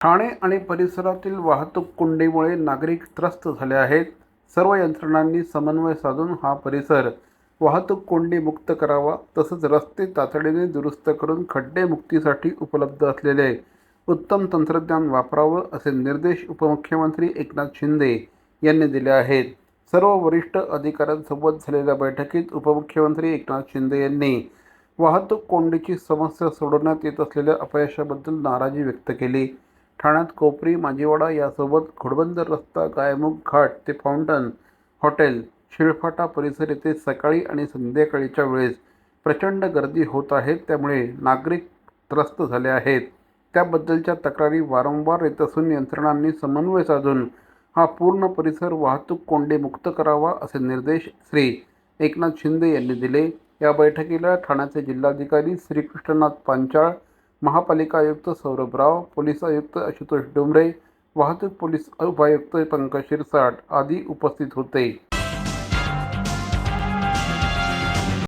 ठाणे आणि परिसरातील वाहतूक कोंडीमुळे नागरिक त्रस्त झाले आहेत. सर्व यंत्रणांनी समन्वय साधून हा परिसर वाहतूक कोंडी मुक्त करावा तसंच रस्ते तातडीने दुरुस्त करून खड्डे मुक्तीसाठी उपलब्ध असलेले उत्तम तंत्रज्ञान वापरावं असे निर्देश उपमुख्यमंत्री एकनाथ शिंदे यांनी दिले आहेत. सर्व वरिष्ठ अधिकाऱ्यांसोबत झालेल्या बैठकीत उपमुख्यमंत्री एकनाथ शिंदे यांनी वाहतूक कोंडीची समस्या सोडवण्यात येत असलेल्या अपयशाबद्दल नाराजी व्यक्त केली. ठाण्यात कोपरी माजीवाडा यासोबत घोडबंदर रस्ता गायमुख घाट ते फाउंटन हॉटेल शिळफाटा परिसर येथे सकाळी आणि संध्याकाळीच्या वेळेस प्रचंड गर्दी होत आहे. त्यामुळे नागरिक त्रस्त झाले आहेत. त्याबद्दलच्या तक्रारी वारंवार येत असून यंत्रणांनी समन्वय साधून हा पूर्ण परिसर वाहतूक कोंडी मुक्त करावा असे निर्देश श्री एकनाथ शिंदे यांनी दिले. या बैठकीला ठाण्याचे जिल्हाधिकारी श्रीकृष्णनाथ पांचाळ महापालिका आयुक्त सौरभ राव पोलीस आयुक्त आशुतोष डोंबरे वाहतूक पोलीस उपायुक्त पंकज शिरसाट आदी उपस्थित होते.